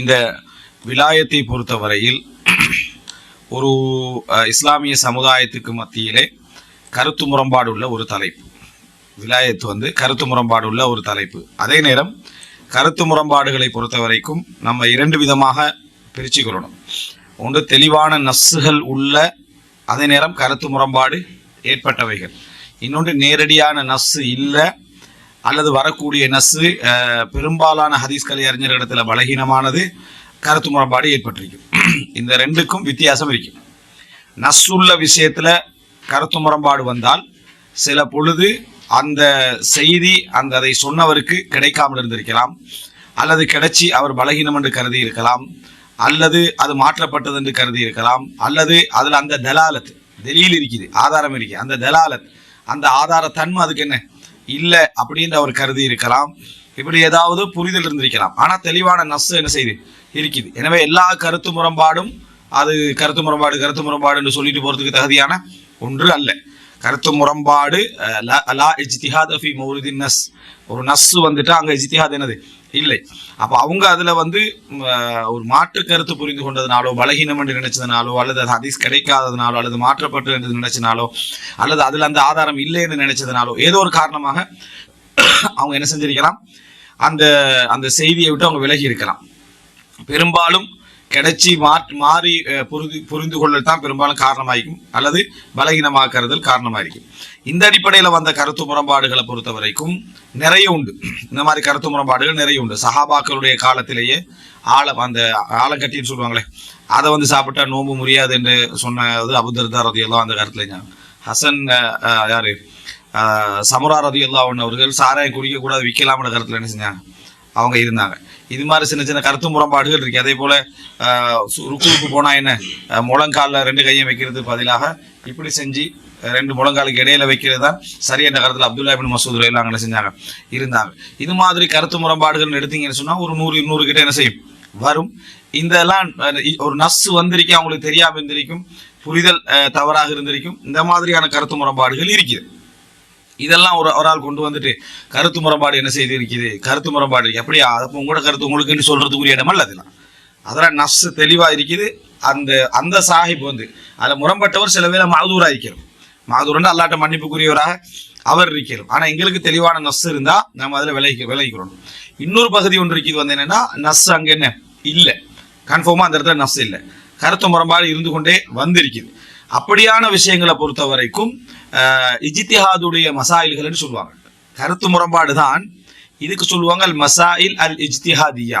இந்த விலாயத்தை பொறுத்தவரையில் ஒரு இஸ்லாமிய சமுதாயத்துக்கு மத்தியிலே கருத்து முரண்பாடு உள்ள ஒரு தலைப்பு. விலாயத்து வந்து கருத்து முரண்பாடு உள்ள ஒரு தலைப்பு. அதே நேரம் கருத்து முரண்பாடுகளை பொறுத்த வரைக்கும் நம்ம இரண்டு விதமாக பிரிச்சுக்கொள்ளணும். ஒன்று தெளிவான நஸ்ஸுகள் உள்ள அதே நேரம் கருத்து முரண்பாடு ஏற்பட்டவைகள். இன்னொன்று நேரடியான நஸ்ஸு இல்லை அல்லது வரக்கூடிய நஸ்ஸு பெரும்பாலான ஹதீஸ் கலை அறிஞர்களிடத்தில் பலகீனமானது கருத்து முரண்பாடு ஏற்பட்டிருக்கும். இந்த ரெண்டுக்கும் வித்தியாசம் இருக்கும். நஸ்ஸுள்ள விஷயத்தில் கருத்து முரண்பாடு வந்தால் சில பொழுது அந்த செய்தி அந்த அதை சொன்னவருக்கு கிடைக்காமல் இருந்திருக்கலாம். அல்லது கிடைச்சி அவர் பலகீனம் என்று கருதி இருக்கலாம். அல்லது அது மாற்றப்பட்டது என்று கருதி இருக்கலாம். அல்லது அதில் அந்த தலாலத் டெல்லியில் இருக்குது ஆதாரம் இருக்குது. அந்த தலாலத் அந்த ஆதார தன்மை அதுக்கு என்ன? இல்லை அப்படின்னு அவர் கருதி இருக்கலாம். இப்படி ஏதாவது புரிதல் இருந்திருக்கலாம். ஆனால் தெளிவான நஸ் என்ன செய்யுது இருக்குது. எனவே எல்லா கருத்து முரண்பாடும் அது கருத்து முரண்பாடு கருத்து முரண்பாடுன்னு சொல்லிட்டு போறதுக்கு தகுதியான ஒன்று அல்ல. கருத்து முரண்பாடு அஹ், லா- லா ஃபி மௌரிதின் நஸ். ஒரு நஸ் வந்துட்டு அங்க இஜ்திஹாத் என்னது? இல்லை. அப்ப அவங்க அதுல வந்து ஒரு மாற்று கருத்து புரிந்து கொண்டதுனாலோ பலகீனம் என்று நினைச்சதுனாலோ அல்லது அது ஹதீஸ் கிடைக்காததுனாலோ அல்லது மாற்றப்பட்டு என்று நினைச்சதுனாலோ அல்லது அதுல அந்த ஆதாரம் இல்லை என்று நினைச்சதுனாலோ ஏதோ ஒரு காரணமாக அவங்க என்ன செஞ்சிருக்கலாம்? அந்த அந்த செய்தியை விட்டு அவங்க விலகி இருக்கலாம். பெரும்பாலும் கிடைச்சி மாறி புரிந்து புரிந்து கொள்ள தான் பெரும்பாலும் காரணமாயிருக்கும் அல்லது பலகீனமாக்குறதல் காரணமாயிருக்கும் இந்த அடிப்படையில் வந்த கருத்து முரண்பாடுகளை பொறுத்த வரைக்கும் நிறைய உண்டு. இந்த மாதிரி கருத்து முரண்பாடுகள் நிறைய உண்டு. சஹாபாக்களுடைய காலத்திலேயே ஆளை அந்த ஆலங்கட்டின்னு சொல்லுவாங்களே அதை வந்து சாப்பிட்டா நோம்பு முடியாது என்று சொன்னது அபுதர்தா ரதியெல்லாம் அந்த கருத்துல ஹசன் யார்? சமுரா ரதியெல்லாம் அவர்கள் சாராயம் குடிக்கக்கூடாது விற்கலாம்னு கருத்தில் என்ன செஞ்சாங்க? அவங்க இருந்தாங்க. இது மாதிரி சின்ன சின்ன கருத்து முரண்பாடுகள் இருக்கு. அதே போல ருக்குவுக்கு போனா என்ன? முழங்காலில் ரெண்டு கையும் வைக்கிறது பதிலாக இப்படி செஞ்சு ரெண்டு முழங்காலுக்கு இடையில வைக்கிறது தான் சரி என்ற கருத்துல அப்துல்லா இபின் மசூத் அங்கே செஞ்சாங்க இருந்தாங்க. இது மாதிரி கருத்து முரண்பாடுகள் எடுத்தீங்கன்னு சொன்னா ஒரு நூறு இருநூறு கிட்ட என்ன செய்யும்? வரும். இதெல்லாம் எல்லாம் ஒரு நஸ் வந்திருக்கும் அவங்களுக்கு தெரியாம இருந்திருக்கும். புரிதல் தவறாக இருந்திருக்கும். இந்த மாதிரியான கருத்து முரண்பாடுகள் இருக்குது. இதெல்லாம் ஒரு ஒரு ஆள் கொண்டு வந்துட்டு கருத்து முரண்பாடு என்ன செய்து இருக்குது கருத்து முரண்பாடு இருக்கு. அப்படியா அப்போ உங்களோட கருத்து உங்களுக்குன்னு சொல்றதுக்குரிய இடம் அல்ல அதெல்லாம். அதெல்லாம் நஸ் தெளிவாக இருக்குது. அந்த அந்த சாஹிப் வந்து அதில் முரண்பட்டவர் சில வேளை மாதூராக இருக்கிறோம். மாதூரன் அல்லாட்ட மன்னிப்புக்குரியவராக அவர் இருக்கிறோம். ஆனால் எங்களுக்கு தெளிவான நஸ் இருந்தால் நம்ம அதில் விலகி விலகிக்கிறோம் இன்னொரு பகுதி ஒன்று இருக்குது வந்து என்னென்னா நஸ் அங்கே என்ன? இல்லை. கன்ஃபார்மாக அந்த இடத்துல நஸ் இல்லை. கருத்து முரண்பாடு இருந்து கொண்டே வந்திருக்குது. அப்படியான விஷயங்களை பொறுத்த வரைக்கும் இஜித்திஹாதுடைய மசாயில்கள்னு சொல்லுவாங்க. கருத்து முரண்பாடு தான் இதுக்கு சொல்லுவாங்க அல் மசாயில் அல் இஜ்திஹாதியா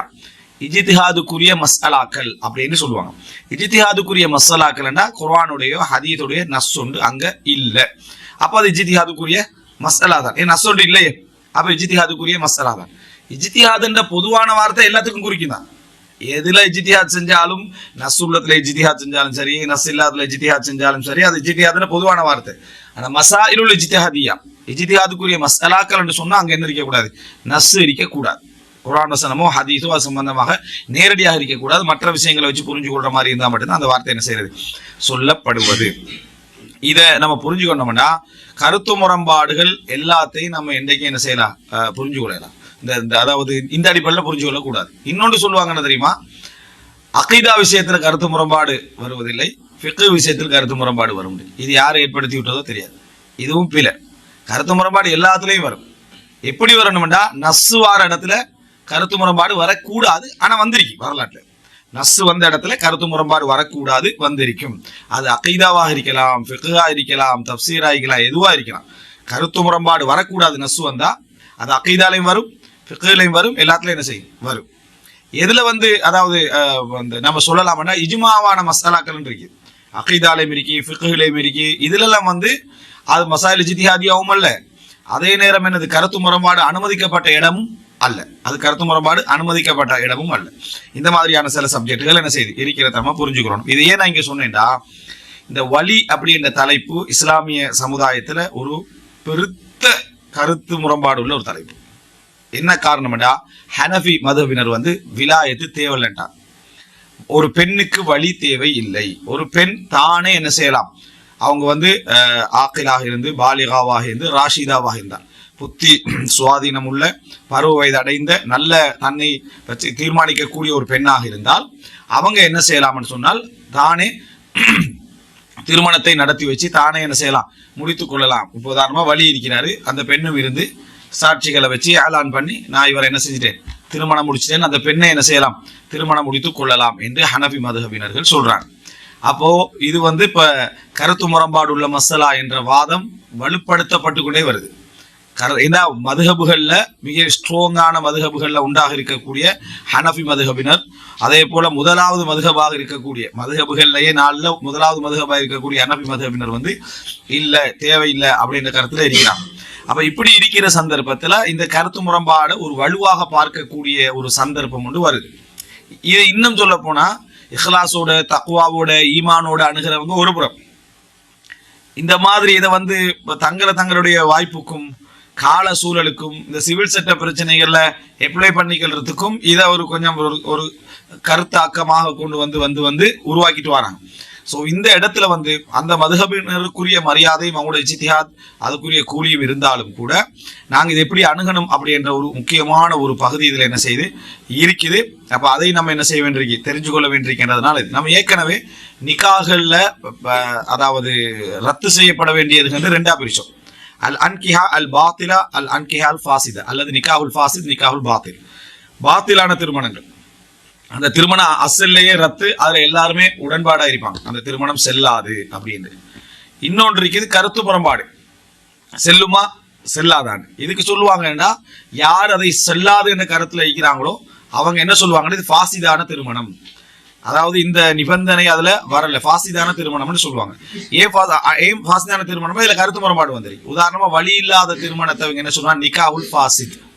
இஜித்திஹாதுக்குரிய மசாலாக்கள் அப்படின்னு சொல்லுவாங்க. இஜித்திஹாதுக்குரிய மசாலாக்கள்னா குர்வானுடைய ஹதீதுடைய நஸ் உண்டு அங்க இல்லை. அப்போ அது இஜித்திஹாதுக்குரிய மசாலா தான் ஏன் நஸ் இல்லையே? அப்போ இஜித்திஹாதுக்குரிய மசாலா தான் இஜித்திஹாதுன்ற பொதுவான வார்த்தை எல்லாத்துக்கும் குறிக்கும் தான் எதுல இஜ்திஹாத் செஞ்சாலும் நஸ் உள்ளத்துல செஞ்சாலும் சரி நஸ் இல்லாததுல இஜ்திஹாத் செஞ்சாலும் சரி அது இஜ்திஹாத்னு பொதுவான வார்த்தை. ஆனா மசாயிலுல் இஜ்திஹாதியா இஜ்திஹாதுக்குரிய மசாலாக்கள் சொன்னா அங்க என்ன இருக்கக்கூடாது? நஸ் இருக்கக்கூடாது. குரான் வசனமோ ஹதீஸோ அது சம்பந்தமாக நேரடியாக இருக்கக்கூடாது. மற்ற விஷயங்களை வச்சு புரிஞ்சு கொள்ற மாதிரி இருந்தால் மட்டும்தான் அந்த வார்த்தை என்ன செய்யறது? சொல்லப்படுவது. இதை நம்ம புரிஞ்சுக்கொண்டோம்னா கருத்து முரண்பாடுகள் எல்லாத்தையும் நம்ம என்றைக்கும் என்ன செய்யலாம்? புரிஞ்சு கொள்ளலாம். இந்த இந்த- அதாவது இந்த அடிப்படையில் புரிஞ்சு கொள்ளக்கூடாது. இன்னொன்று சொல்லுவாங்கன்னு தெரியுமா? அகைதா விஷயத்தில் கருத்து முரண்பாடு வருவதில்லை ஃபிக்கு விஷயத்தில் கருத்து முரண்பாடு வரும். இது யார் ஏற்படுத்தி விட்டதோ தெரியாது. இதுவும் பிழை. கருத்து முரண்பாடு எல்லாத்துலேயும் வரும். எப்படி வரணும்டா? நஸ்ஸு வார இடத்துல கருத்து முரண்பாடு வரக்கூடாது. ஆனால் வந்திருக்கு வரலாற்று நஸ்ஸு வந்த இடத்துல கருத்து முரண்பாடு வரக்கூடாது வந்திருக்கும். அது அகைதாவாக இருக்கலாம் ஃபிகா இருக்கலாம் தப்சீரா இருக்கலாம் எதுவாக இருக்கலாம். கருத்து முரண்பாடு வரக்கூடாது நஸ்ஸு வந்தால் அது அகைதாலையும் வரும் ஃபிகுலையும் வரும் எல்லாத்துலையும் என்ன செய்யும்? வரும். எதுல வந்து அதாவது அந்த நம்ம சொல்லலாம்னா இஜ்மாவான மசாலாக்கள் இருக்கு. அகைதாலையும் இருக்கு ஃபிகுலையும் இருக்கு. இதுலெல்லாம் வந்து அது மசாலி ஜிதிஹாதியாகவும் அல்ல அதே நேரம் என்னது? கருத்து முரண்பாடு அனுமதிக்கப்பட்ட இடமும் அல்ல. அது கருத்து முரண்பாடு அனுமதிக்கப்பட்ட இடமும் அல்ல. இந்த மாதிரியான சில சப்ஜெக்டுகள் என்ன செய்யுது? இருக்கிறத நம்ம புரிஞ்சுக்கிறோம் இது ஏன் நான் இங்கே சொன்னேன்டா? இந்த வலி அப்படின்ற தலைப்பு இஸ்லாமிய சமுதாயத்தில் ஒரு பெருத்த கருத்து முரண்பாடு உள்ள ஒரு தலைப்பு. என்ன காரணம்டா ஹனஃபி மதவினர் வந்து விலாயத்து தேவையில்லைன்றாங்க ஒரு பெண்ணுக்கு வழி தேவை இல்லை. ஒரு பெண் தானே என்ன செய்யலாம்? அவங்க வந்து ஆக்கிலாக இருந்து பாலிகாவாக இருந்து ராஷிதாவாக இருந்தார். புத்தி சுவாதீனம் உள்ள பருவ வயது அடைந்த நல்ல தன்னை வச்சு தீர்மானிக்கக்கூடிய ஒரு பெண்ணாக இருந்தால் அவங்க என்ன செய்யலாம்னு சொன்னால் தானே திருமணத்தை நடத்தி வச்சு தானே என்ன செய்யலாம்? முடித்து கொள்ளலாம். இப்போ வழி இருக்கிறாரு. அந்த பெண்ணும் இருந்து சாட்சிகளை வச்சு ஏலான் பண்ணி நான் இவரை என்ன செஞ்சிட்டேன்? திருமணம் முடிச்சிட்டேன். அந்த பெண்ணை என்ன செய்யலாம்? திருமணம் முடித்து கொள்ளலாம் என்று ஹனபி மதுகவினர்கள் சொல்றாங்க. அப்போ இது வந்து இப்ப கருத்து முரண்பாடு உள்ள மசலா என்ற வாதம் வலுப்படுத்தப்பட்டு கொண்டே வருது. கர ஏன்னா மதுகபுகள்ல மிக ஸ்ட்ராங்கான மதுகபுகளில் உண்டாக இருக்கக்கூடிய ஹனஃபி மதுகபினர் அதே போல முதலாவது மதுகபாக இருக்கக்கூடிய மதுகபுகள்லயே நாளில் முதலாவது மதுகபாக இருக்கக்கூடிய ஹனஃபி மதுகபினர் வந்து இல்லை தேவையில்லை அப்படின்ற கருத்தில் இருக்கிறாங்க. அப்ப இப்படி இருக்கிற சந்தர்ப்பத்துல இந்த கருத்து முரண்பாடு ஒரு வலுவாக பார்க்கக்கூடிய ஒரு சந்தர்ப்பம் ஒன்று வருது. இதை இன்னும் சொல்ல போனா இஹ்லாஸோட தக்குவாவோட ஈமானோட அணுகிறவங்க ஒரு புறம். இந்த மாதிரி இதை வந்து தங்களை தங்களுடைய வாய்ப்புக்கும் கால சூழலுக்கும் இந்த சிவில் சட்ட பிரச்சனைகள்ல எப்ளை பண்ணிக்கிறதுக்கும் இதை ஒரு கொஞ்சம் ஒரு ஒரு கருத்தாக்கமாக கொண்டு வந்து வந்து வந்து உருவாக்கிட்டு வராங்க. ஸோ இந்த இடத்துல வந்து அந்த மதுகபினருக்குரிய மரியாதையும் அவங்களுடைய ஜித்திஹாத் அதுக்குரிய கூலியும் இருந்தாலும் கூட நாங்கள் இதை எப்படி அணுகணும் அப்படின்ற ஒரு முக்கியமான ஒரு பகுதி இதில் என்ன செய்யுது இருக்குது. அப்போ அதை நம்ம என்ன செய்ய வேண்டியிருக்கு தெரிஞ்சு கொள்ள வேண்டியிருக்கின்றதுனால இது. நம்ம ஏற்கனவே நிக்காகல்ல அதாவது ரத்து செய்யப்பட வேண்டியதுங்கிறது ரெண்டா பிரிச்சோம். அல் அன்கிஹா அல் பாத்திலா அல் அன்கிஹா அல் ஃபாசிதா. அல்லது நிக்காஹுல் ஃபாசித் நிக்காஹுல் பாத்தில். பாத்திலான திருமணங்கள். அந்த திருமணம் அசல்லையே ரத்து அதுல எல்லாருமே உடன்பாடா இருப்பாங்க அந்த திருமணம் செல்லாது அப்படின்னு. இன்னொன்று இருக்குது கருத்து புறம்பாடு செல்லுமா? செல்லாதான் இதுக்கு சொல்லுவாங்கன்னா யார் அதை செல்லாது என்ற கருத்துல இருக்கிறாங்களோ அவங்க என்ன சொல்லுவாங்கன்னா இது ஃபாசிதான திருமணம். அதாவது இந்த நிபந்தனை அதுல வரல. ஃபாசிதான திருமணம்னு சொல்லுவாங்க. ஏன் ஃபா- அ- ஏன் திருமணம்? இதுல கருத்து முரண்பாடு வந்துருக்கு. உதாரணமா வழி இல்லாத திருமணத்தை அவங்க என்ன சொல்றாங்க? நிகாவுல் ஃபாசித்.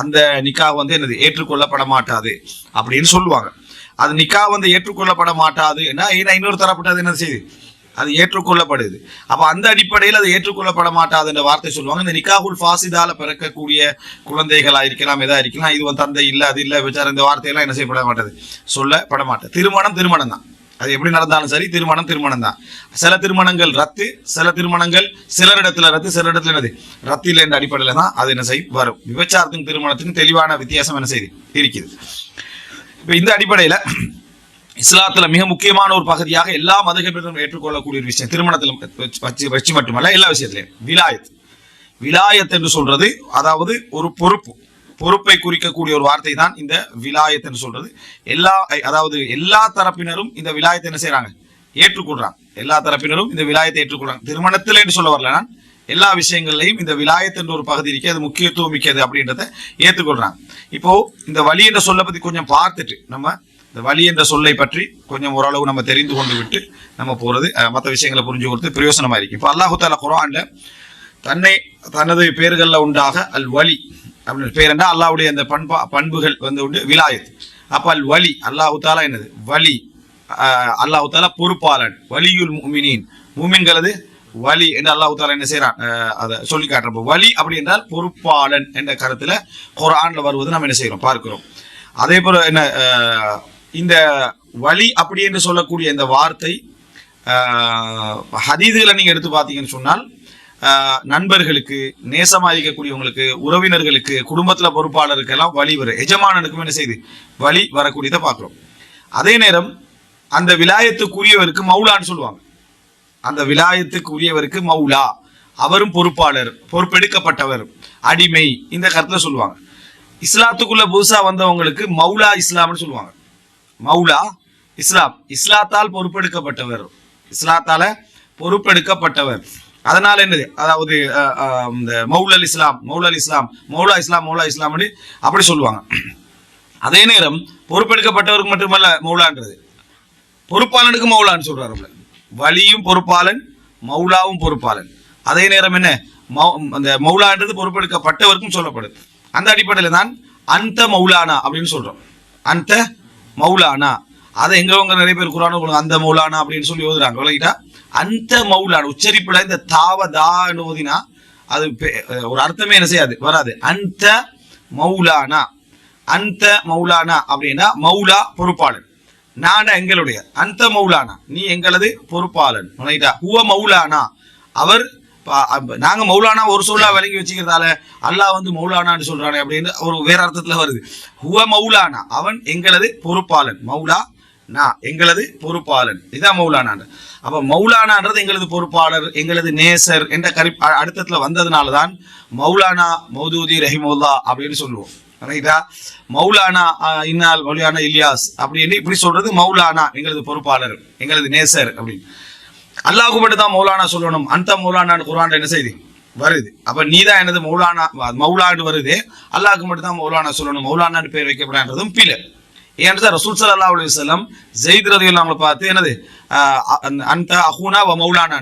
அந்த நிக்கா வந்து என்னது ஏற்றுக்கொள்ளப்பட மாட்டாது அப்படின்னு சொல்லுவாங்க. அது நிக்கா வந்து ஏற்றுக்கொள்ளப்பட மாட்டாது ஏன்னா இன்னொரு தரப்பட்டது என்ன செய்யுது அது ஏற்றுக்கொள்ளப்படுது. அப்போ அந்த அடிப்படையில் அது ஏற்றுக்கொள்ளப்பட மாட்டாது என்ற வார்த்தை சொல்லுவாங்க. இந்த நிக்காகுல் ஃபாசிதால பிறக்கக்கூடிய குழந்தைகளாக இருக்கலாம் எதா இருக்கலாம். இது வந்து தந்தை இல்லை அது இல்லை விசாரம் இந்த வார்த்தையெல்லாம் என்ன செய்யப்பட மாட்டது சொல்லப்பட மாட்டேன் திருமணம் திருமணம் தான் அது எப்படி நடந்தாலும் சரி திருமணம் திருமணம் தான் சில திருமணங்கள் ரத்து சில திருமணங்கள் சிலரிடத்துல ரத்து சிலரிடத்துல என்னது? ரத்து இல்லை என்ற அடிப்படையில் தான் அது என்ன செய்யும்? வரும். விபச்சாரத்துக்கும் திருமணத்துக்கும் தெளிவான வித்தியாசம் என்ன செய்யுது இருக்குது இப்போ இந்த அடிப்படையில் இஸ்லாத்துல மிக முக்கியமான ஒரு பகுதியாக எல்லா மதகபினரும் ஏற்றுக்கொள்ளக்கூடிய ஒரு விஷயம் திருமணத்தில் வச்சு வச்சு மட்டுமல்ல எல்லா விஷயத்திலையும். விலாயத். விலாயத் என்று சொல்றது அதாவது ஒரு பொறுப்பு. பொறுப்பை குறிக்கக்கூடிய ஒரு வார்த்தை தான் இந்த விலாயத்துன்னு சொல்றது. எல்லா அதாவது எல்லா தரப்பினரும் இந்த விலாயத்தை என்ன செய்யறாங்க ஏற்றுக்கொள்றாங்க. எல்லா தரப்பினரும் இந்த விலாயத்தை ஏற்றுக்கொள்றாங்க. திருமணத்தில் என்று சொல்ல வரல நான். எல்லா விஷயங்கள்லையும் இந்த விலாயத் என்ற ஒரு பகுதி இருக்கு அது முக்கியத்துவம் மிக்கது அப்படின்றத ஏற்றுக்கொள்றாங்க. இப்போ இந்த வழி என்ற சொல்லை பத்தி கொஞ்சம் பார்த்துட்டு நம்ம இந்த வழி என்ற சொல்லை பற்றி கொஞ்சம் ஓரளவு நம்ம தெரிந்து கொண்டு விட்டு நம்ம போறது மற்ற விஷயங்களை புரிஞ்சு கொடுத்து பிரயோசனமா இருக்கு. இப்போ அல்லாஹு தாலா குரான்ல தன்னை தனது பேர்களில் உண்டாக அல் வலி அப்படின்னு பேர் என்ன அல்லாவுடைய அந்த பண்பா பண்புகள் வந்து உண்டு விலாயத். அப்ப அல் வலி அல்லாஹு தாலா என்னது? வலி. அல்லாஹு தாலா பொறுப்பாளன் வலியுல் முமினின் மூமின்களது வலி என்று அல்லாஹு தாலா என்ன செய்யறான் அதை சொல்லி காட்டுறப்போ வலி அப்படி என்றால் பொறுப்பாளன் என்ற கருத்துல குரான்ல வருவது நம்ம என்ன செய்யறோம் பார்க்கிறோம். அதே போல என்ன இந்த வலி அப்படி என்று சொல்லக்கூடிய இந்த வார்த்தை ஹதீதுகளை நீங்க எடுத்து பார்த்தீங்கன்னு சொன்னால் நண்பர்களுக்கு நேசமா இருக்கக்கூடியவங்களுக்கு உறவினர்களுக்கு குடும்பத்துல பொறுப்பாளருக்கு எல்லாம் வழி வரும் எஜமானனுக்கும் என்ன செய்யுது வழி வரக்கூடியதை பார்க்குறோம். அதே நேரம் அந்த விலாயத்துக்குரியவருக்கு மௌலான்னு சொல்லுவாங்க. அந்த விலாயத்துக்கு உரியவருக்கு மௌலா. அவரும் பொறுப்பாளர் பொறுப்பெடுக்கப்பட்டவர். அடிமை இந்த கருத்துல சொல்லுவாங்க. இஸ்லாத்துக்குள்ள புதுசா வந்தவங்களுக்கு மௌலா இஸ்லாம்னு சொல்லுவாங்க. மௌலா இஸ்லாம். இஸ்லாத்தால் பொறுப்பெடுக்கப்பட்டவர். இஸ்லாத்தால பொறுப்பெடுக்கப்பட்டவர். அதனால என்னது? அதாவது இந்த அஹ், இந்த மௌலல் இஸ்லாம் மௌலல் இஸ்லாம் மௌலா இஸ்லாம் மௌலா இஸ்லாம்னு அப்படி சொல்லுவாங்க. அதே நேரம் பொறுப்பெடுக்கப்பட்டவருக்கு மட்டுமல்ல மௌலான்றது. பொறுப்பாளனுக்கு மௌலான்னு சொல்றாரு வலியும் பொறுப்பாளன் மௌலாவும் பொறுப்பாளன். அதே நேரம் என்ன? மௌ- அந்த மௌலான்றது பொறுப்பெடுக்கப்பட்டவருக்கும் சொல்லப்படுது அந்த அடிப்படையில் தான் அந்த மௌலானா அப்படின்னு சொல்றோம். அந்த மௌலானா. அதை எங்கவங்க நிறைய பேர் குரான அந்த மௌலானா அப்படின்னு சொல்லி ஓதுறாங்க விளக்கிட்டா அந்த மௌலானா உச்சரிப்புல இந்த தாவதா தான்னு ஓதினா அது பெ- ஒரு அர்த்தமே என்ன செய்யாது வராது. அந்த மௌலானா அந்த மௌலானா அப்படின்னா மௌலா பொறுப்பாளன். நான எங்களுடைய அந்த மௌலானா நீ எங்களது பொறுப்பாளன் ரைட்டா ஹுவ மௌலானா. அவர் நாங்க மௌலானா ஒரு சொல்லா விளங்கி வச்சுக்கிறதால அல்லாஹ் வந்து மௌலானான்னு சொல்றானே அப்படின்னு ஒரு வேற அர்த்தத்துல வருது. ஹுவ மௌலானா அவன் எங்களது பொறுப்பாளன் மௌலா நான் எங்களது பொறுப்பாளன் இதான் மௌலானான் அப்ப மௌலானான்றது எங்களது பொறுப்பாளர் எங்களது நேசர் என்ற கரி அ- அர்த்தத்துல வந்ததுனால தான் மௌலானா மௌதூதி ரஹிமுல்லா அப்படின்னு சொல்லுவோம். ரைட்டா மௌலானா இன்னால் மௌலானா இலியாஸ் அப்படின்னு இப்படி சொல்றது மௌலானா எங்களது பொறுப்பாளர் எங்களது நேசர் அப்படின்னு. அல்லாஹ் மட்டும் தான் மௌலானா சொல்லணும். அந்த மௌலானான்னு குரான் என்ன செய்து? வருது. அப்ப நீ தான் எனது மௌலானா மௌலான்னு வருது. அல்லாஹுக்கு மட்டும் தான் மௌலானா சொல்லணும். மௌலானான்னு பேர் வைக்கப்படான்றதும் பிழை. ஏன்றது ரசூல் சல்லா அலி வல்லம் ஜெயித் ரலியல்லாஹு அன்ஹு பார்த்து என்னது? அந்த அஹூனா வ மௌலானா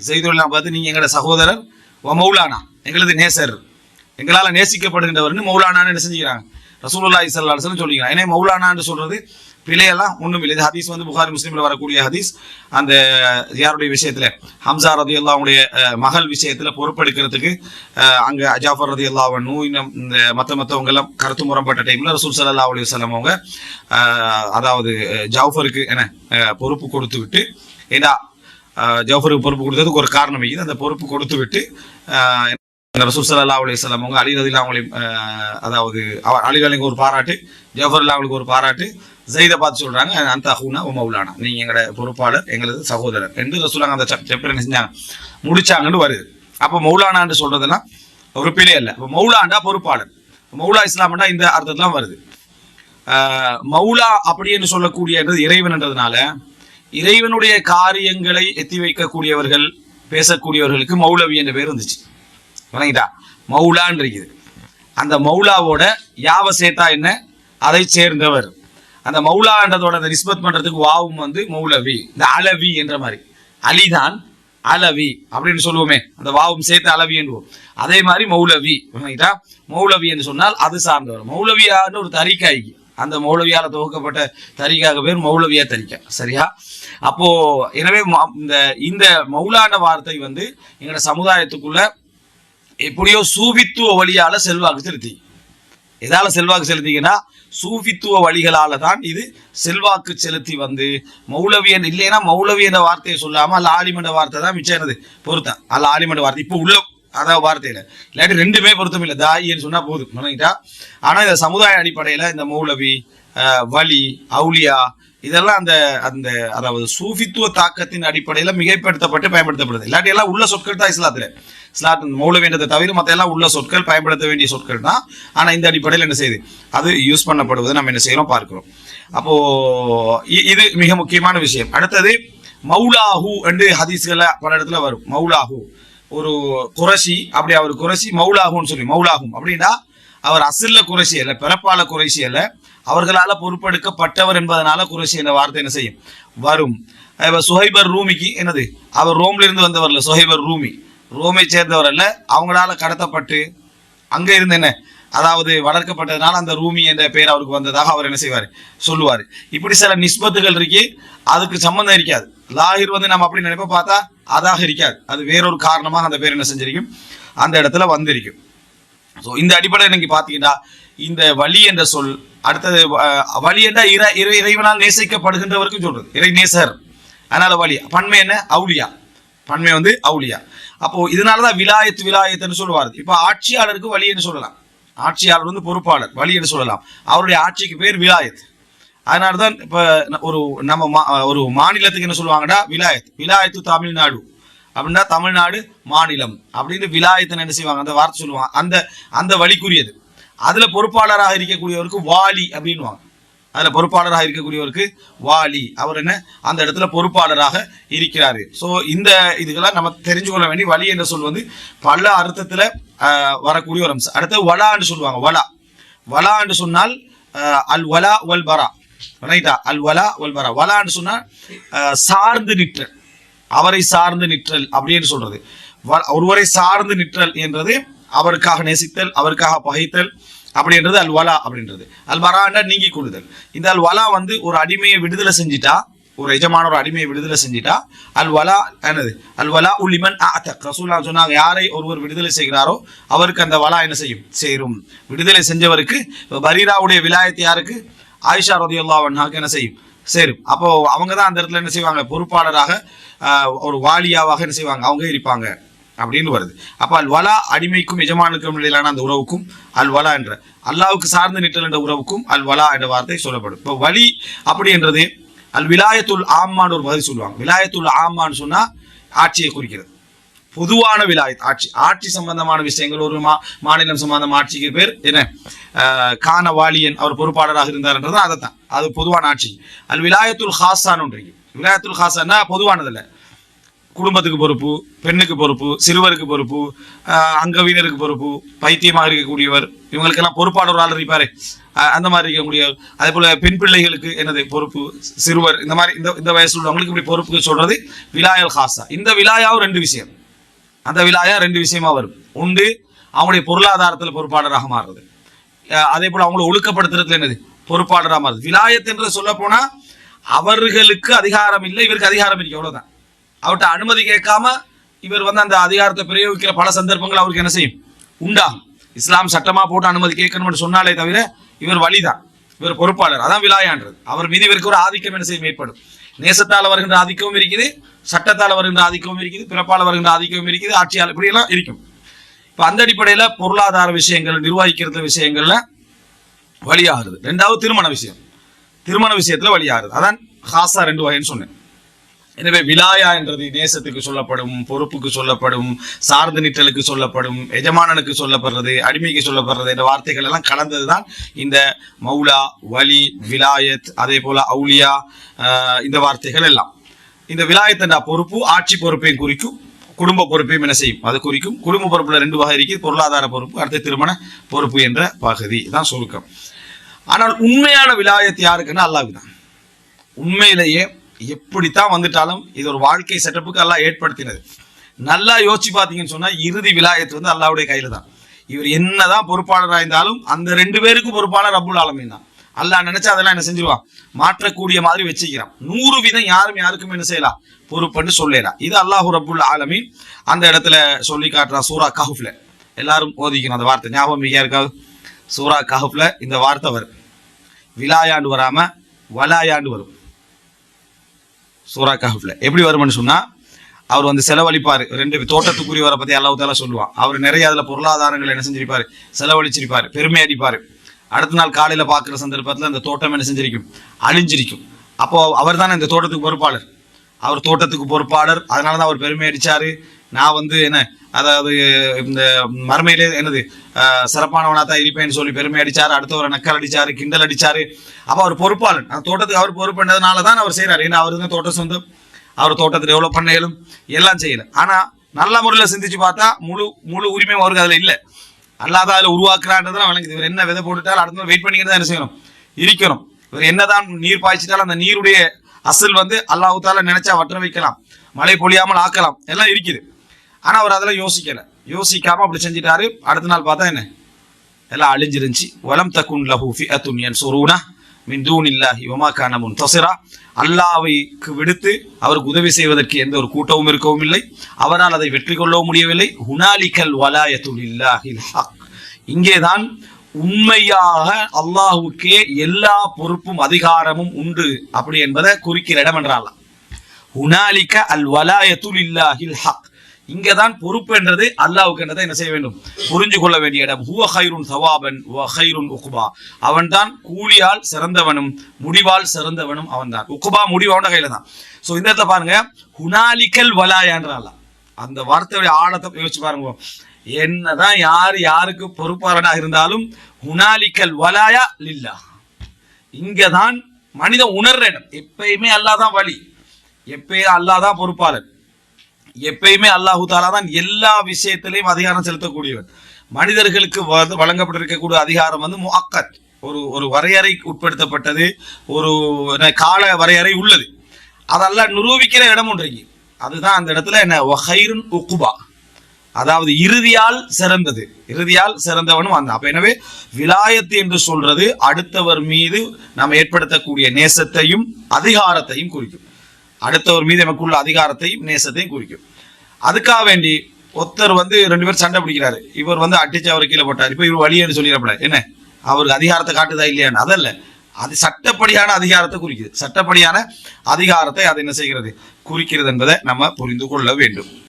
ஜெயித் ரலியல்லாஹு பார்த்து நீங்க எங்களோட சகோதரர் வ மௌலானா எங்களது நேசர். எங்களால் நேசிக்கப்படுகின்றவர்னு மௌலானான்னு என்ன செஞ்சுக்கிறாங்க? ரசூலுல்லாஹி ஸல்லல்லாஹு அலைஹி சொல்லிக்கிறாங்க. ஏன்னா மௌலானான்னு சொல்றது பிழையெல்லாம் ஒன்றும் இல்லை. இது ஹதீஸ் வந்து புகாரி முஸ்லீமில் வரக்கூடிய ஹதீஸ். அந்த யாருடைய விஷயத்தில் ஹம்சா ரதி அல்லாவுடைய மகள் விஷயத்தில் பொறுப்பெடுக்கிறதுக்கு அங்கே அஜாஃபர் ரதி அல்லா இன்னும் இந்த மற்ற மற்றவங்கெல்லாம் கருத்து முரம்பட்ட டைமில் ரசூல் சல்லா அலி வல்லம் அவங்க அதாவது ஜவஃபருக்கு ஜாஃபருக்கு என்ன பொறுப்பு கொடுத்து விட்டு ஏண்டா அஹ், பொறுப்பு கொடுத்ததுக்கு ஒரு காரணம் இருக்குது. அந்த பொறுப்பு கொடுத்து விட்டு ரசூல் சல்லா அலைஹி வஸல்லம் அவங்க அலி ரதில்லா அவங்களையும் அதாவது அவர் அலி அலிங்க ஒரு பாராட்டு ஜஃபர் அல்லா ஒரு பாராட்டு ஜெயிதை பார்த்து சொல்கிறாங்க அந்த அஹூனா ஓ மௌலானா. நீங்கள் எங்களோட பொறுப்பாளர் எங்களது சகோதரர். என்று ரசூலாங்க அந்த சாப்டர் என்ன செஞ்சாங்க. முடிச்சாங்கன்னு வருது. அப்போ மௌலானான்னு சொல்கிறதெல்லாம் ஒரு பிழை இல்லை அப்போ மௌலாண்டா பொறுப்பாளர். மௌலா இஸ்லாம்னா இந்த அர்த்தத்தெல்லாம் வருது. மௌலா அப்படின்னு சொல்லக்கூடியது இறைவன்ன்றதுனால இறைவனுடைய காரியங்களை எத்தி வைக்கக்கூடியவர்கள் பேசக்கூடியவர்களுக்கு மௌலவி என்ற பேர் இருந்துச்சு வணங்கிட்டா மௌலான் இருக்குது. அந்த மௌலாவோட யாவ சேர்த்தா என்ன? அதை சேர்ந்தவர். அந்த மௌலான்றதோட அந்த நிஸ்பத் பண்றதுக்கு வாவும் வந்து மௌலவி. இந்த அலவி என்ற மாதிரி. அலிதான் அலவி அப்படின்னு சொல்லுவோமே. அந்த வாவும் சேர்த்து அலவி என்போம் அதே மாதிரி மௌலவி. வணங்கிட்டா மௌலவி என்று சொன்னால் அது சார்ந்தவர். மௌலவியான்னு ஒரு தரிக்காய்க்கு. அந்த மௌலவியால துவக்கப்பட்ட தரிக்காக பேர் மௌலவியா தரிக்கா. சரியா? அப்போ எனவே ம- இந்த இந்த மௌலான வார்த்தை வந்து எங்களோட சமுதாயத்துக்குள்ள எப்படியோ சூபித்துவ வழியால செல்வாக்கு செலுத்தி. எதால செல்வாக்கு செலுத்திங்கன்னா சூஃபித்துவ வழிகளால தான் இது செல்வாக்கு செலுத்தி வந்து மௌலவியன் இல்லைன்னா மௌலவி என்ற வார்த்தையை சொல்லாம அல்ல ஆலிமண்ட வார்த்தை தான் மிச்சம் என்னது பொருத்தம். அல்ல ஆலிமண்ட வார்த்தை. இப்போ உள்ள அதாவது வார்த்தையில. இல்லாட்டி ரெண்டுமே பொருத்தம் இல்லை. தாயின்னு சொன்னா போதும். நினைக்கிட்டா ஆனா இந்த சமுதாய அடிப்படையில இந்த மௌலவி வலி அவுலியா இதெல்லாம் அந்த அந்த அதாவது சூஃபித்துவ தாக்கத்தின் அடிப்படையில் மிகைப்படுத்தப்பட்டு பயன்படுத்தப்படுது. இல்லாட்டி எல்லாம் உள்ள சொற்கள் தான் இஸ்லாத்தில். இஸ்லாத் மௌல வேண்டதை தவிர மற்ற எல்லாம் உள்ள சொற்கள் பயன்படுத்த வேண்டிய சொற்கள் தான். ஆனால் இந்த அடிப்படையில் என்ன செய்யுது? அது யூஸ் பண்ணப்படுவதை நம்ம என்ன செய்யறோம் பார்க்கிறோம். அப்போ இ- இது மிக முக்கியமான விஷயம். அடுத்தது மௌலாஹு என்று ஹதீஸ்களை பல இடத்துல வரும். மௌலாஹு. ஒரு குரசி அப்படி அவர் குரசி மௌலாஹுன்னு சொல்லி மௌலாகும் அப்படின்னா அவர் அசில்ல குறைசி அல்ல பிறப்பால குறைசி அல்ல. அவர்களால் பொறுப்பெடுக்கப்பட்டவர் என்பதனால குறைசி என்ற வார்த்தை என்ன செய்யும்? வரும். சுஹைபர் ரூமிக்கு என்னது? அவர் ரோம்லேருந்து வந்தவர்ல சுஹைபர் ரூமி. ரோமை சேர்ந்தவர் அல்ல அவங்களால கடத்தப்பட்டு அங்கே இருந்து என்ன? அதாவது வளர்க்கப்பட்டதுனால அந்த ரூமி என்ற பெயர் அவருக்கு வந்ததாக அவர் என்ன செய்வார்? சொல்லுவார். இப்படி சில நிஸ்பத்துகள் இருக்கு அதுக்கு சம்மந்தம் இருக்காது. லாகிர் வந்து நம்ம அப்படி நினைப்ப பார்த்தா அதாக இருக்காது. அது வேறொரு காரணமாக அந்த பேர் என்ன செஞ்சிருக்கும்? அந்த இடத்துல வந்திருக்கும். ஸோ இந்த அடிப்படையில் நீங்க பார்த்தீங்கன்னா இந்த வழி என்ற சொல் அடுத்தது வழி என்ன? இற இறை இறைவனால் நேசிக்கப்படுகின்றவருக்கும் சொல்றது. இறை நேசர் அதனால வழி பன்மை என்ன? அவுளியா. பன்மை வந்து அவுளியா. அப்போ இதனாலதான் விலாயத்து விலாயத்துன்னு சொல்லுவார். இப்போ ஆட்சியாளருக்கு வழி என்று சொல்லலாம். ஆட்சியாளர் வந்து பொறுப்பாளர். வழி என்று சொல்லலாம். அவருடைய ஆட்சிக்கு பேர் விலாயத். அதனாலதான் இப்ப இப்போ ஒரு நம்ம மா- ஒரு மாநிலத்துக்கு என்ன சொல்லுவாங்கன்னா விலாயத். விலாயத்து தமிழ்நாடு. அப்படின்னா தமிழ்நாடு மாநிலம். அப்படின்னு விலாயத்தை என்ன செய்வாங்க? அந்த வார்த்தை சொல்லுவாங்க. அந்த அந்த வழிக்குரியது. அதுல பொறுப்பாளராக இருக்கக்கூடியவருக்கு வாலி அப்படின்வாங்க அதுல பொறுப்பாளராக இருக்கக்கூடியவருக்கு வாலி. அவர் என்ன? அந்த இடத்துல பொறுப்பாளராக இருக்கிறாரு. ஸோ இந்த இதுக்கெல்லாம் நம்ம தெரிஞ்சு கொள்ள வேண்டிய வழி என்ற சொல் வந்து பல அர்த்தத்துல வரக்கூடிய ஒரு அம்சம். அடுத்து வலான்னு சொல்லுவாங்க. வலா. வலான்னு சொன்னால் அல் வலா வல் பரா. ரைட்டா? அல் வலா வல் பரா. வலான்னு சொன்னால் சார்ந்து நிற்றல். அவரை சார்ந்து நிற்றல் அப்படின்னு சொல்றது. வ- ஒருவரை சார்ந்து நிற்றல் என்றது அவருக்காக நேசித்தல் அவருக்காக பகைத்தல் அப்படின்றது அல் வலா அப்படின்றது. அல் பராண்டா நீங்கி கொள்ளுதல் இந்த அல் வலா வந்து ஒரு அடிமையை விடுதலை செஞ்சிட்டா ஒரு எஜமான ஒரு அடிமையை விடுதலை செஞ்சிட்டா அல் வலா என்னது? அல் வலா உலிமன் ஆத்தக் ரசூலா சொன்னாங்க யாரை ஒருவர் விடுதலை செய்கிறாரோ அவருக்கு அந்த வலா என்ன செய்யும்? சேரும். விடுதலை செஞ்சவருக்கு பரீராவுடைய விலாயத்து யாருக்கு? ஆயிஷா ரதியுல்லா என்ன செய்யும்? சேரும். அப்போ அவங்க தான் அந்த இடத்துல என்ன செய்வாங்க? பொறுப்பாளராக ஒரு வாலியாவாக என்ன செய்வாங்க? அவங்க இருப்பாங்க. அப்படின்னு வருது. அப்போ அல் வலா அடிமைக்கும் எஜமானுக்கும் இடையிலான அந்த உறவுக்கும் அல் வலா என்ற அல்லாவுக்கு சார்ந்து நிற்றல் என்ற உறவுக்கும் அல் வலா என்ற வார்த்தை சொல்லப்படும். இப்போ வலி அப்படி என்றது அல் விலாயத்துல் ஆம்மான்னு ஒரு மாதிரி சொல்லுவாங்க. விலாயத்துல் ஆம்மான்னு சொன்னால் ஆட்சியை குறிக்கிறது. பொதுவான விலாயத் ஆட்சி. ஆட்சி சம்பந்தமான விஷயங்கள் ஒரு மா மாநிலம் சம்பந்தம் ஆட்சிக்கு பேர் என்ன? கான வாலியன் அவர் பொறுப்பாளராக இருந்தார்ன்றது அதை தான் அது பொதுவான ஆட்சி. அல் விலாயத்துல் ஹாசான்னு ஒன்று விலாயத்துல் ஹாசான்னா பொதுவானதில்லை. குடும்பத்துக்கு பொறுப்பு பெண்ணுக்கு பொறுப்பு சிறுவருக்கு பொறுப்பு அங்கவீனருக்கு பொறுப்பு பைத்தியமாக இருக்கக்கூடியவர் இவங்களுக்கெல்லாம் பொறுப்பாளர் ஆள் இருப்பாரு அந்த மாதிரி இருக்கக்கூடியவர் அதே போல பெண் பிள்ளைகளுக்கு என்னது பொறுப்பு சிறுவர் இந்த மாதிரி இந்த இந்த வயசுல உள்ளவங்களுக்கு இப்படி பொறுப்பு சொல்றது விலாயல் ஹாசா. இந்த விலாயாவும் ரெண்டு விஷயம். அந்த விலாயா ரெண்டு விஷயமா வரும். உண்டு அவங்களுடைய பொருளாதாரத்தில் பொறுப்பாளராக மாறுறது. அதே போல அவங்களை ஒழுக்கப்படுத்துறதுல என்னது? பொறுப்பாளராக மாறுது. விலாயத் என்று சொல்ல போனா அவர்களுக்கு அதிகாரம் இல்லை இவருக்கு அதிகாரம் இருக்கு அவ்வளவுதான். அவர்கிட்ட அனுமதி கேட்காம இவர் வந்து அந்த அதிகாரத்தை பிரயோகிக்கிற பல சந்தர்ப்பங்கள் அவருக்கு என்ன செய்யும்? உண்டா? இஸ்லாம் சட்டமா போட்டு அனுமதி கேட்கணும்னு சொன்னாலே தவிர இவர் வழிதான். இவர் பொறுப்பாளர். அதான் விலாயான்றது. அவர் மீது இவருக்கு ஒரு ஆதிக்கம் என்ன செய்யும்? ஏற்படும். நேசத்தால் வருகின்ற ஆதிக்கமும் இருக்குது. சட்டத்தால் வருகின்ற ஆதிக்கமும் இருக்குது. பிறப்பால் வருகின்ற ஆதிக்கமும் இருக்குது. ஆட்சியால் இப்படியெல்லாம் இருக்கும். இப்போ அந்த அடிப்படையில் பொருளாதார விஷயங்கள் நிர்வகிக்கிறது விஷயங்களில் வழியாகிறது ரெண்டாவது திருமண விஷயம். திருமண விஷயத்தில் வழியாகிறது அதான் ஹாசா ரெண்டு வகைன்னு சொன்னேன். எனவே விலாயா என்றது நேசத்துக்கு சொல்லப்படும் பொறுப்புக்கு சொல்லப்படும் சார்ந்த நிற்றலுக்கு சொல்லப்படும் எஜமானனுக்கு சொல்லப்படுறது அடிமைக்கு சொல்லப்படுறது என்ற வார்த்தைகள் எல்லாம் கலந்ததுதான் இந்த மௌலா வலி விலாயத் அதே போல அவுலியா இந்த வார்த்தைகள் எல்லாம். இந்த விலாயத் என்ற பொறுப்பு ஆட்சி பொறுப்பையும் குறிக்கும் குடும்ப பொறுப்பையும் என்ன செய்யும்? அது குறிக்கும். குடும்ப பொறுப்புல ரெண்டு வகை இருக்குது பொருளாதார பொறுப்பு அடுத்து திருமண பொறுப்பு என்ற பகுதி. தான் சுருக்கம். ஆனால் உண்மையான விலாயத் யாருக்குன்னா அல்லாவுக்கு தான் உண்மையிலேயே எப்படித்தான் வந்துட்டாலும் இது ஒரு வாழ்க்கை செட்டப்புக்கு அல்லா ஏற்படுத்தினது. நல்லா யோசிச்சு பார்த்தீங்கன்னு சொன்னால் இறுதி விலாயத்து வந்து அல்லாவுடைய கையில தான். இவர் என்னதான் பொறுப்பாளராக இருந்தாலும் அந்த ரெண்டு பேருக்கும் பொறுப்பாளர் ரப்புல் ஆலமின் தான். அல்லாஹ் நினைச்சா அதெல்லாம் என்ன செஞ்சிருவான்? மாற்றக்கூடிய மாதிரி வச்சுக்கிறான். நூறு வீதம் யாரும் யாருக்கும் என்ன செய்யலாம் பொறுப்புன்னு சொல்லலாம் இது அல்லாஹூ ரப்புல் ஆலமீன். அந்த இடத்துல சொல்லி காட்டுறான் சூரா கஹுஃப்ல. எல்லாரும் ஓதிக்கணும் அந்த வார்த்தை. ஞாபகம் மிக இருக்காது சூரா கஹுஃப்ல இந்த வார்த்தை வரும். விலாயாண்டு வராம வலாயாண்டு வரும். சூரா கஹஃப்ல எப்படி வரும்னு சொன்னா அவர் வந்து செலவழிப்பாரு. ரெண்டு தோட்டத்துக்குரியவரை பத்தி அல்லாஹ் தாலா சொல்லுவான். அவர் நிறைய அதுல பொருளாதாரங்கள் என்ன செஞ்சிருப்பாரு? செலவழிச்சிருப்பாரு. பெருமை அடிப்பாரு. அடுத்த நாள் காலையில பாக்குற சந்தர்ப்பத்துல அந்த தோட்டம் என்ன செஞ்சிருக்கும்? அழிஞ்சிருக்கும். அப்போ அவர் தானே இந்த தோட்டத்துக்கு பொறுப்பாளர். அவர் தோட்டத்துக்கு பொறுப்பாளர். அதனால தான் அவர் பெருமை அடிச்சாரு நான் வந்து என்ன அதாவது இந்த மறுமையிலே என்னது சிறப்பானவனா தான் இருப்பேன்னு சொல்லி பெருமை அடிச்சாரு அடுத்தவரை நக்கல் அடிச்சாரு கிண்டல் அடிச்சாரு. அப்ப அவர் பொறுப்பாளர் அந்த தோட்டத்துக்கு அவர் பொறுப்புன்றதுனால தான் அவர் செய்கிறார் ஏன்னா அவர் தான் தோட்டம் சொந்தம். அவர் தோட்டத்தை டெவலப் பண்ண இயலும் எல்லாம் செய்யல. ஆனா நல்ல முறையில் சிந்திச்சு பார்த்தா முழு முழு உரிமையும் அவருக்கு அதுல இல்ல. அல்லாத அதுல உருவாக்குறான்றதுலாம் வழங்குது. இவர் என்ன விதை போட்டுட்டாலும் அடுத்த வெயிட் பண்ணிக்கிட்டு தான் என்ன செய்யணும்? இருக்கணும். இவர் என்னதான் நீர் பாய்ச்சிட்டாலும் அந்த நீருடைய அசல் வந்து அல்லாஹ் நினைச்சா வற்ற வைக்கலாம். மழை பொழியாமல் ஆக்கலாம். எல்லாம் இருக்குது. ஆனால் அவர் அதெல்லாம் யோசிக்கலை. யோசிக்காமல் அப்படி செஞ்சிட்டாரு. அடுத்த நாள் பார்த்தா என்ன? எல்லாம் அழிஞ்சிருந்துச்சு. வலம் தக்குன் லஹூஃபி அத்துன் என் யன்சுரூனா மின் தூனில்லாஹி ஒமா கான தொசரா அல்லாவைக்கு விடுத்து அவருக்கு உதவி செய்வதற்கு எந்த ஒரு கூட்டமும் இருக்கவும் இல்லை. அவரால் அதை வெற்றி கொள்ளவும் முடியவில்லை. ஹுனாலிக்கல் வலாயத்துல் இல்லாஹில் ஹக் இங்கேதான் உண்மையாக அல்லாஹ்வுக்கே எல்லா பொறுப்பும் அதிகாரமும் உண்டு அப்படி என்பதை குறிக்கிற இடம் என்றாலாம் ஹுனாலிக்க அல் வலாயத்துல் இல்லாஹில் ஹக் இங்கதான் பொறுப்பு என்றது அல்லாவுக்கு என்றதை என்ன செய்ய வேண்டும்? புரிஞ்சு கொள்ள வேண்டிய இடம். ஹுவ ஹைருன் சவாபன் வ ஹைருன் உக்குபா அவன்தான் கூலியால் சிறந்தவனும் முடிவால் சிறந்தவனும் அவன்தான். உக்குபா முடிவு அவன கையில தான். சோ இந்த இடத்துல பாருங்க ஹுனாலிக்கல் வலாயான்றால அந்த வார்த்தையுடைய ஆழத்தை யோசிச்சு பாருங்க. என்னதான் யார் யாருக்கு பொறுப்பாளனாக இருந்தாலும் ஹுனாலிக்கல் வலாயா லில்லா இங்கதான் மனிதன் உணர்ற இடம். எப்பயுமே அல்லாஹ் தான் வழி எப்பயும் அல்லாஹ் தான் எப்பயுமே அல்லாஹு தாலா தான் எல்லா விஷயத்திலையும் அதிகாரம் செலுத்தக்கூடியவன். மனிதர்களுக்கு வ- வழங்கப்பட்டிருக்கக்கூடிய அதிகாரம் வந்து முஹக்கத் ஒரு ஒரு வரையறை உட்படுத்தப்பட்டது. ஒரு என்ன, கால வரையறை உள்ளது. அதெல்லாம் நிரூபிக்கிற இடம் ஒன்று அதுதான் அந்த இடத்துல என்ன வஹைருன் உக்குபா அதாவது இறுதியால் சிறந்தது. இறுதியால் சிறந்தவனும் அந்த. அப்ப எனவே விலாயத்து என்று சொல்றது அடுத்தவர் மீது நாம் ஏற்படுத்தக்கூடிய நேசத்தையும் அதிகாரத்தையும் குறிக்கும். அடுத்தவர் மீது நமக்குள்ள அதிகாரத்தையும் நேசத்தையும் குறிக்கும். அதுக்காக வேண்டி ஒருத்தர் வந்து ரெண்டு பேரும் சண்டை பிடிக்கிறாரு. இவர் வந்து அடிச்சு அவர் கீழே போட்டார். இப்போ இவர் வழியேன்னு சொல்லிடப்பட என்ன? அவருக்கு அதிகாரத்தை காட்டுதா இல்லையான்னு. அதல்ல. அது சட்டப்படியான அதிகாரத்தை குறிக்குது. சட்டப்படியான அதிகாரத்தை அது என்ன செய்கிறது? குறிக்கிறது என்பதை நம்ம புரிந்து கொள்ள வேண்டும்.